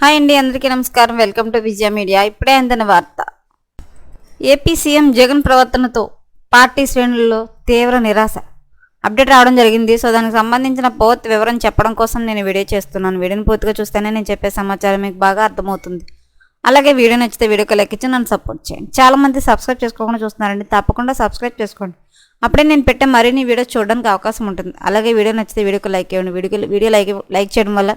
Hi అండి అందరికీ నమస్కారం. Welcome to Vijaya media. ఇప్పుడే అందిన వార్త. ఏపీ సీఎం జగన్ ప్రవర్తనతో పార్టీ శ్రేణుల్లో తీవ్ర నిరాశ. అప్డేట్ రావడం జరిగింది. సో దానికి సంబంధించిన పూర్తి వివరం చెప్పడం కోసం నేను వీడియో చేస్తున్నాను. వీడియోని పూర్తిగా చూస్తేనే నేను చెప్పే సమాచారం మీకు బాగా అర్థమవుతుంది. అలాగే వీడియో నచ్చితే వీడియోకి లైక్ ఇచ్చి నన్ను సపోర్ట్ చేయండి. చాలా మంది సబ్స్క్రైబ్ చేసుకోకుండా చూస్తున్నారండి. తప్పకుండా సబ్స్క్రైబ్ చేసుకోండి. అప్పుడే నేను పెట్టే మరిన్ని వీడియోస్ చూడడానికి అవకాశం ఉంటుంది. అలాగే వీడియో నచ్చితే వీడియోకి లైక్ ఇవ్వండి. వీడియోకి వీడియో లైక్ లైక్ చేయడం వల్ల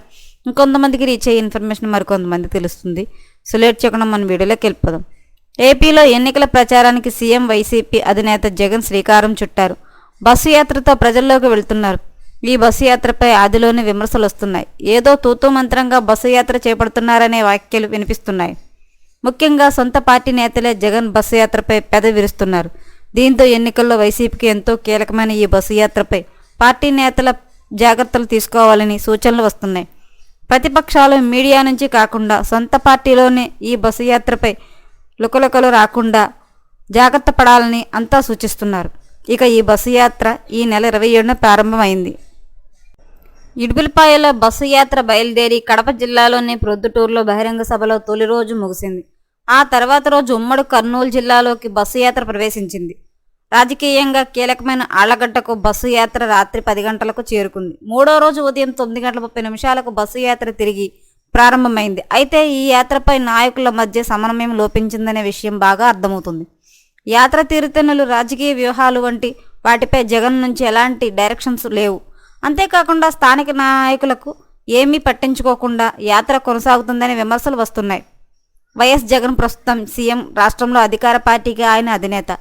ఇంకొంతమందికి రీచ్ అయ్యే ఇన్ఫర్మేషన్ మరికొంతమందికి తెలుస్తుంది. సో లేట్ చేయకుండా మన వీడియోలోకి వెళ్ళిపోదాం. ఏపీలో ఎన్నికల ప్రచారానికి సీఎం వైసీపీ అధినేత జగన్ శ్రీకారం చుట్టారు. బస్సు యాత్రతో ప్రజల్లోకి వెళ్తున్నారు. ఈ బస్సు యాత్రపై ఆదిలోనే విమర్శలు వస్తున్నాయి. ఏదో తూతూ మంత్రంగా బస్సు యాత్ర చేపడుతున్నారనే వ్యాఖ్యలు వినిపిస్తున్నాయి. ముఖ్యంగా సొంత పార్టీ నేతలే జగన్ బస్సు యాత్రపై పెద విరుస్తున్నారు. దీంతో ఎన్నికల్లో వైసీపీకి ఎంతో కీలకమైన ఈ బస్సు యాత్రపై పార్టీ నేతల జాగ్రత్తలు తీసుకోవాలని సూచనలు వస్తున్నాయి. ప్రతిపక్షాలు మీడియా నుంచి కాకుండా సొంత పార్టీలోనే ఈ బస్సు యాత్రపై లుకలుకలు రాకుండా జాగ్రత్త పడాలని అంతా సూచిస్తున్నారు. ఇక ఈ బస్సు యాత్ర ఈ నెల ఇరవై ఏడున ప్రారంభమైంది. ఇడుపులపాయలో బస్సు యాత్ర బయలుదేరి కడప జిల్లాలోని ప్రొద్దుటూరులో బహిరంగ సభలో తొలి రోజు ముగిసింది. ఆ తర్వాత రోజు ఉమ్మడి కర్నూలు జిల్లాలోకి బస్సు యాత్ర ప్రవేశించింది. రాజకీయంగా కీలకమైన ఆళ్ళగడ్డకు బస్సు యాత్ర రాత్రి పది గంటలకు చేరుకుంది. మూడో రోజు ఉదయం తొమ్మిది గంటల ముప్పై నిమిషాలకు బస్సు యాత్ర తిరిగి ప్రారంభమైంది. అయితే ఈ యాత్రపై నాయకుల మధ్య సమన్వయం లోపించిందనే విషయం బాగా అర్థమవుతుంది. యాత్ర తీరుతెన్నులు రాజకీయ వ్యూహాలు వంటి వాటిపై జగన్ నుంచి ఎలాంటి డైరెక్షన్స్ లేవు. అంతేకాకుండా స్థానిక నాయకులకు ఏమీ పట్టించుకోకుండా యాత్ర కొనసాగుతుందనే విమర్శలు వస్తున్నాయి. వైఎస్ జగన్ ప్రస్తుతం సీఎం రాష్ట్రంలో అధికార పార్టీకి ఆయన అధినేత.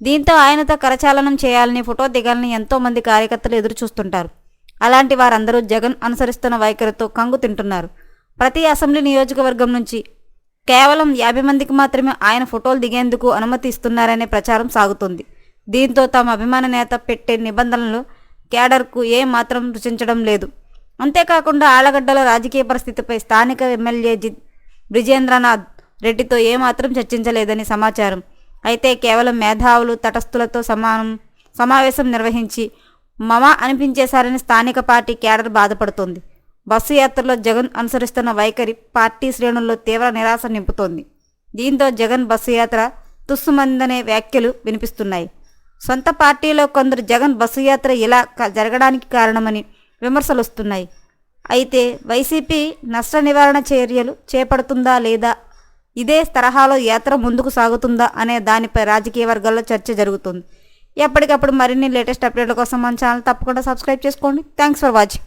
దీంతో ఆయనతో కరచాలనం చేయాలని ఫోటో దిగాలని ఎంతో మంది కార్యకర్తలు ఎదురు చూస్తుంటారు అలాంటి వారందరూ జగన్ అనుసరిస్తున్న వైఖరితో కంగు తింటున్నారు. ప్రతి అసెంబ్లీ నియోజకవర్గం నుంచి కేవలం యాభై మందికి మాత్రమే ఆయన ఫోటోలు దిగేందుకు అనుమతి ఇస్తున్నారనే ప్రచారం సాగుతుంది. దీంతో తమ అభిమాన నేత పెట్టే నిబంధనలు క్యాడర్కు ఏ మాత్రం రుచించడం లేదు. అంతేకాకుండా ఆళ్ళగడ్డల రాజకీయ పరిస్థితిపై స్థానిక ఎమ్మెల్యే జి బ్రిజేంద్రనాథ్ రెడ్డితో ఏమాత్రం చర్చించలేదని సమాచారం. అయితే కేవలం మేధావులు తటస్థులతో సమానం సమావేశం నిర్వహించి మమ అనిపించేశారని స్థానిక పార్టీ కేడర్ బాధపడుతోంది. బస్సు యాత్రలో జగన్ అనుసరిస్తున్న వైఖరి పార్టీ శ్రేణుల్లో తీవ్ర నిరాశ నింపుతోంది. దీంతో జగన్ బస్సు యాత్ర తుస్సుమందనే వ్యాఖ్యలు వినిపిస్తున్నాయి. సొంత పార్టీలో కొందరు జగన్ బస్సు యాత్ర ఇలా జరగడానికి కారణమని విమర్శలు వస్తున్నాయి అయితే వైసీపీ నష్ట నివారణ చర్యలు చేపడుతుందా లేదా ఇదే తరహాలో యాత్ర ముందుకు సాగుతుందా అనే దానిపై రాజకీయ వర్గాల్లో చర్చ జరుగుతుంది. ఎప్పటికప్పుడు మరిన్ని లేటెస్ట్ అప్డేట్ల కోసం మన ఛానల్ తప్పకుండా సబ్స్క్రైబ్ చేసుకోండి. Thanks for watching.